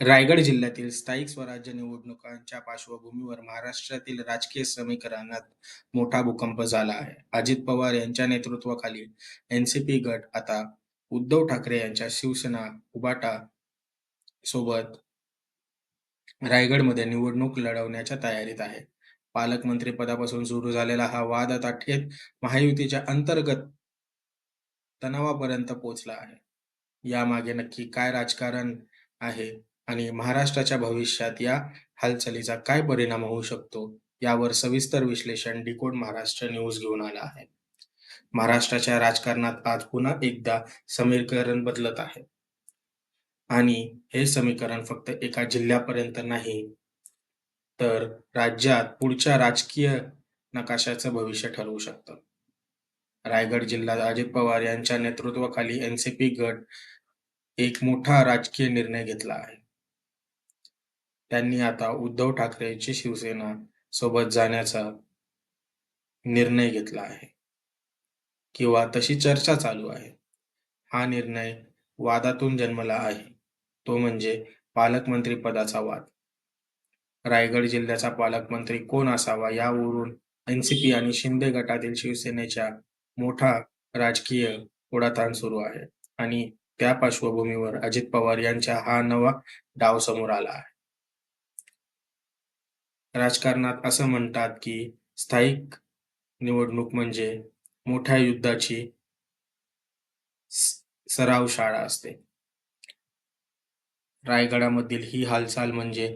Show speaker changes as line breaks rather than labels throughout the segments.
रायगड जिल्ह्यातील स्थायिक स्वराज्य निवडणुकांच्या पार्श्वभूमीवर महाराष्ट्रातील राजकीय समीकरणात मोठा भूकंप झाला आहे. अजित पवार यांच्या नेतृत्वाखाली एनसीपी गट आता उद्धव ठाकरे यांच्या शिवसेना उबाटा सोबत रायगडमध्ये निवडणूक लढवण्याच्या तयारीत आहे. पालकमंत्री पदापासून सुरू झालेला हा वाद आता थेट महायुतीच्या अंतर्गत तणावापर्यंत पोहोचला आहे. यामागे नक्की काय राजकारण आहे आणि महाराष्ट्राच्या भविष्यात या हालचालीचा काय परिणाम होऊ शकतो यावर सविस्तर विश्लेषण डिकोड महाराष्ट्र न्यूज घेऊन आला आहे. महाराष्ट्राच्या राजकारणात आज पुन्हा एकदा समीकरण बदलत आहे आणि हे समीकरण फक्त एका जिल्ह्यापर्यंत नाही तर राज्यात पुढच्या राजकीय नकाशाचं भविष्य ठरवू शकतं. रायगड जिल्हा अजित पवार यांच्या नेतृत्वाखाली एनसीपी गट एक मोठा राजकीय निर्णय घेतला आहे. त्यांनी आता उद्धव ठाकरेंची शिवसेना सोबत जाण्याचा निर्णय घेतला आहे किंवा तशी चर्चा चालू आहे. हा निर्णय वादातून जन्मला आहे. तो म्हणजे पालकमंत्री पदाचा वाद. रायगड जिल्ह्याचा पालकमंत्री कोण असावा यावरून एनसीपी आणि शिंदे गटातील शिवसेनेच्या मोठा राजकीय ओढाताण सुरू आहे आणि त्या पार्श्वभूमीवर अजित पवार यांचा हा नवा डाव समोर आला आहे. राजकारणात असं म्हणतात की स्थायिक निवडणूक म्हणजे मोठ्या युद्धाची सराव शाळा असते. रायगडामधील ही हालचाल म्हणजे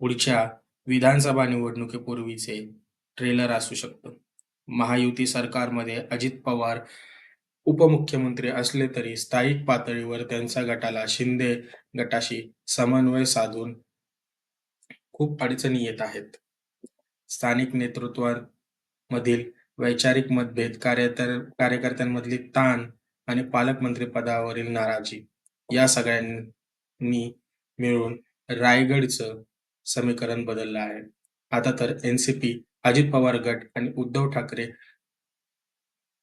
पुढच्या विधानसभा निवडणुकीपूर्वीचे ट्रेलर असू शकतं. महायुती सरकारमध्ये अजित पवार उपमुख्यमंत्री असले तरी स्थायिक पातळीवर त्यांच्या गटाला शिंदे गटाशी समन्वय साधून खूप अडचणी येत आहेत. स्थानिक नेतृत्वामधील वैचारिक मतभेद, कार्यकर्त्यांमधली ताण आणि पालकमंत्री पदावरील नाराजी या सगळ्यांनी मिळून रायगडचं समीकरण बदललं आहे. आता तर एनसीपी, अजित पवार गट आणि उद्धव ठाकरे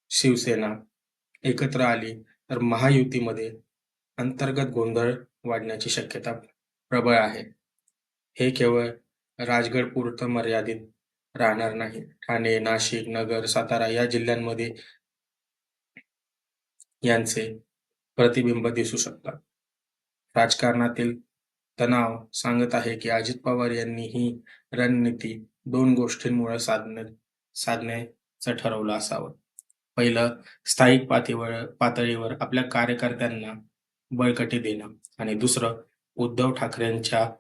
शिवसेना एकत्र आली तर महायुतीमध्ये अंतर्गत गोंधळ वाढण्याची शक्यता प्रबळ आहे. हे केवळ राजगडपुरतं मर्यादित राहणार नाही. ठाणे, नाशिक, नगर, सातारा या जिल्ह्यांमध्ये यांचे प्रतिबिंब दिसू शकतात. राजकारणातील तणाव सांगत आहे की अजित पवार यांनी ही रणनीती दोन गोष्टींमुळे साधण्याचं ठरवलं असावं. पहिलं स्थायिक पातळीवर पातळीवर आपल्या कार्यकर्त्यांना बळकटी देणं आणि दुसरं उद्धव ठाकरेंच्या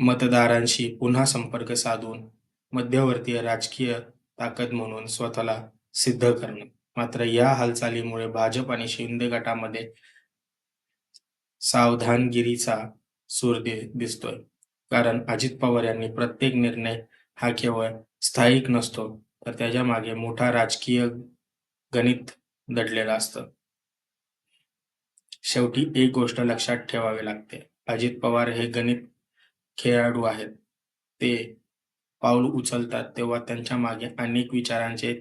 मतदारांशी पुन्हा संपर्क साधून मध्यवर्ती राजकीय ताकद म्हणून स्वतःला सिद्ध करणं. मात्र या हालचालीमुळे भाजप आणि शिंदे गटामध्ये सावधानगिरीचा सूर दिसतोय. कारण अजित पवार यांनी प्रत्येक निर्णय हा केवळ स्थायिक नसतो तर त्याच्यामागे मोठा राजकीय गणित दडलेलं असतं. शेवटी एक गोष्ट लक्षात ठेवावी लागते. अजित पवार हे गणित खेळाडू आहेत. ते पाऊल उचलतात तेव्हा त्यांच्या मागे अनेक विचारांचे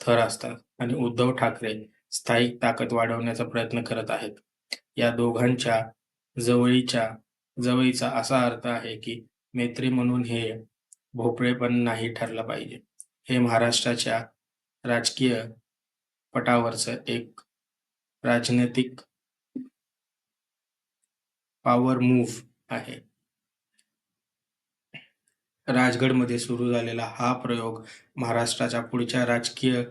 थर असतात आणि उद्धव ठाकरे स्थायिक ताकद वाढवण्याचा प्रयत्न करत आहेत. या दोघांच्या जवळीच्या जवळीचा असा अर्थ आहे की मैत्री म्हणून हे भोपळे पण नाही ठरलं पाहिजे. हे महाराष्ट्राच्या राजकीय पटावरचं एक राजनैतिक पॉवर मूव्ह आहे. राजगडमध्ये सुरू झालेला हा प्रयोग महाराष्ट्राच्या पुढच्या राजकीय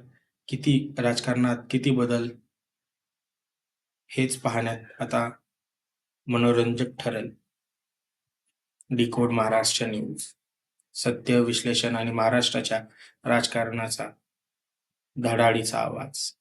किती राजकारणात किती बदल? हेच पाहण्यात आता मनोरंजक ठरेल. Decode Maharashtra news. सत्य विश्लेषण आणि महाराष्ट्राच्या राजकारणाचा धडाडीचा आवाज.